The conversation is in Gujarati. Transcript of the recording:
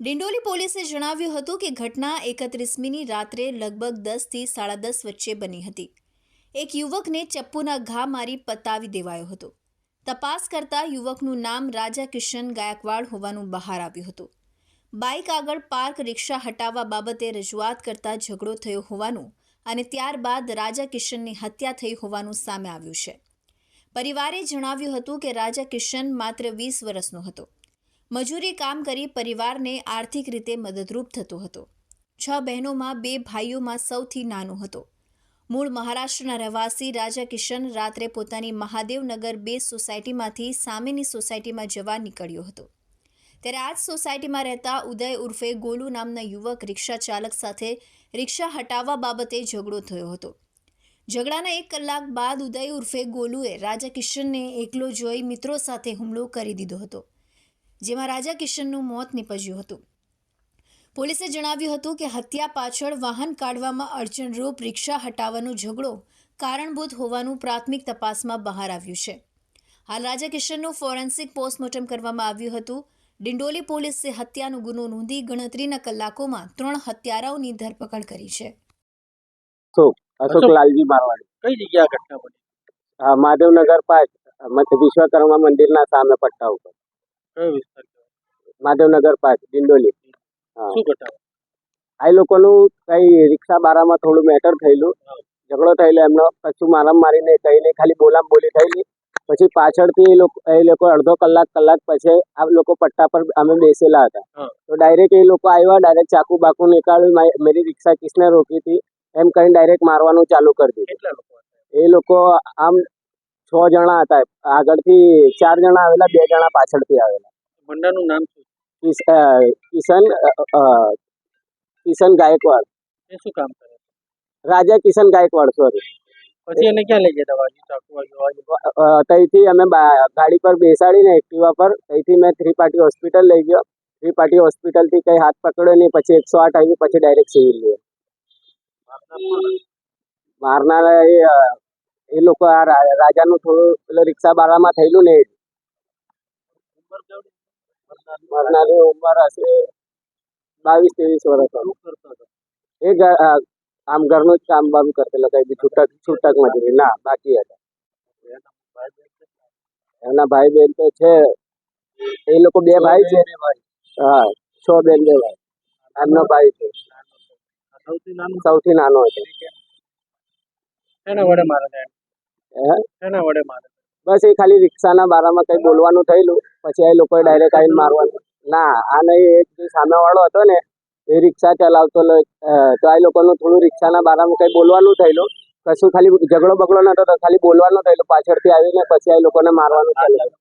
ડિંડોલી પોલીસે જણાવ્યું હતું કે ઘટના એકત્રીસમીની રાત્રે લગભગ દસથી સાડા દસ વચ્ચે બની હતી. એક યુવકને ચપ્પુના ઘા મારી પતાવી દેવાયો હતો. તપાસ કરતા યુવકનું નામ રાજા કિશન ગાયકવાડ હોવાનું બહાર આવ્યું હતું. બાઇક આગળ પાર્ક રિક્ષા હટાવવા બાબતે રજૂઆત કરતા ઝઘડો થયો હોવાનું અને ત્યારબાદ રાજા કિશનની હત્યા થઈ હોવાનું સામે આવ્યું છે. પરિવારે જણાવ્યું હતું કે રાજા કિશન માત્ર વીસ વર્ષનો હતો. મજૂરી કામ કરી પરિવારને આર્થિક રીતે મદદરૂપ થતો હતો. છ બહેનોમાં બે ભાઈઓમાં સૌથી નાનો હતો. મૂળ મહારાષ્ટ્રના રહેવાસી રાજા કિશન રાત્રે પોતાની મહાદેવનગર બે સોસાયટીમાંથી સામેની સોસાયટીમાં જવા નીકળ્યો હતો. ત્યારે આ જ સોસાયટીમાં રહેતા ઉદય ઉર્ફે ગોલુ નામના યુવક રિક્ષા ચાલક સાથે રિક્ષા હટાવવા બાબતે ઝઘડો થયો હતો. ઝઘડાના એક કલાક બાદ ઉદય ઉર્ફે ગોલુએ રાજા કિશનને એકલો જોઈ મિત્રો સાથે હુમલો કરી દીધો હતો. જેમાં રાજા કિશનનું મોત નીપજ્યું હતું. પોલીસે જણાવ્યું હતું કે હત્યા પાછળ વાહન કાઢવામાં અડચણરૂપ રિક્ષા હટાવવાનો ઝઘડો કારણભૂત હોવાનું પ્રાથમિક તપાસમાં બહાર આવ્યું છે. હાલ રાજા કિશનનું ફોરેન્સિક પોસ્ટમોર્ટમ કરવામાં આવ્યું હતું. ડિંડોલી પોલીસે હત્યાનો ગુનો નોંધી ગણતરીના કલાકોમાં ત્રણ હત્યારાઓની ધરપકડ કરી છે. અશોક અશોક અશોક. લાલજી મારવાડી. કઈ જગ્યા ઘટના બની? મહાદેવનગર પાસ વિશ્વકર્મા મંદિરના સામે પટ્ટા ઉપર. કયો વિસ્તાર માધવનગર પાસ ડિંડોલી. શું ઘટના આ લોકોનું કઈ રિક્ષા બારામાં થોડું મેટર થયેલું. ઝઘડો થયેલો એમનો પછી મારામ મારીને કહીને ખાલી બોલામ બોલી થયેલી. પછી પાછળથી એ લોકો એ લોકો અડધો કલાક કલાક પછી આ લોકો પટ્ટા પર અમે બેસેલા હતા. તો ડાયરેક્ટ એ લોકો આવ્યા ડાયરેક્ટ ચાકુ બાકુ નીકાળ્યું મારી- રિક્ષા કિસને રોકી હતી એમ કરીને ડાયરેક્ટ મારવાનું ચાલુ કરી દીધું. એ લોકો આમ છ જણા હતા. આગળથી ચાર જણા આવેલા બે જણા પાછળથી આવેલા. બંડાનું નામ શું? કિશન કિશન ગાયકવાડ. એ શું કામ કરે? રાજા કિશન ગાયકવાડ સોરી પછી એને ક્યાં લઈ ગયા વાજી ચાકુ ત્યાંથી અમે ગાડી પર બેસાડીને એક્ટિવા પર ત્યાંથી મેં થ્રી પાર્ટી હોસ્પિટલ લઈ ગયો. થ્રી પાર્ટી હોસ્પિટલથી કંઈ હાથ પકડ્યો નહીં પછી એકસો આઠ આવ્યું પછી ડાયરેક્ટ સિવિલ ગયો મારનારા એ એ લોકો આ રાજાનું થોડું પેલો રિક્ષા બારામાં થયેલું ને ઉંમર હશે બાવીસ ત્રેવીસ વર્ષ એ આમ ઘરનું જ કામ બામ કરતા કઈ બી છૂટક છૂટક મજૂરી ના બાકી હતા? એમના ભાઈ બેન તો છે. એ લોકો બે ભાઈ છે. હા છ બેન બે ભાઈ. એમનો ભાઈ છે. આ સૌથી નાનું? સૌથી નાનો હતો. એના વડે મારે એના વડે મારે બસ એ ખાલી રિક્ષાના બારામાં કંઈ બોલવાનું થયેલું. પછી એ લોકોએ ડાયરેક્ટ આવીને મારવાનું. ના, આ નહીં એક જે સામેવાળો હતો ને, એ રિક્ષા ચલાવતો તો આ લોકોનું થોડું રિક્ષાના બારામાં કઈ બોલવાનું થયેલું. કશું ખાલી ઝઘડો બગડો નતો ખાલી બોલવાનું થયેલું. પાછળથી આવીને પછી આ લોકોને મારવાનું ચાલુ.